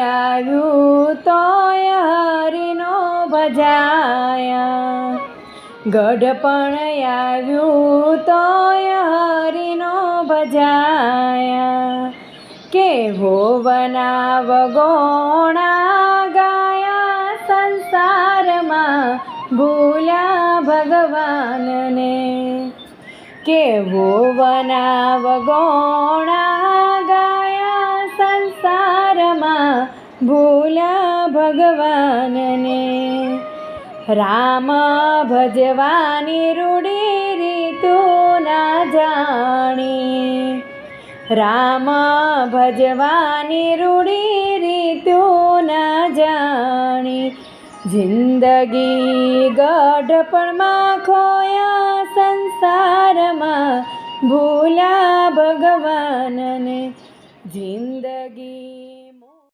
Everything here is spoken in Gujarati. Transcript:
આવ્યું તોય હરિનો ભજાયા ગઢપણ આવ્યું તોય હરિનો ભજાયા. કે ભુવના વગોણા ગાયા સંસારમાં ભૂલ્યા ભગવાનને. કે ભુવના વગોણા સંસારમાં ભૂલા ભગવાનને. રામ ભજવાની રૂડી રીતુ ના જાણી રામ ભજવાની રૂડી રીતુ ના જાણી જિંદગી ગઢપણમાં ખોયા સંસારમાં ભૂલા ભગવાનને. જિંદગી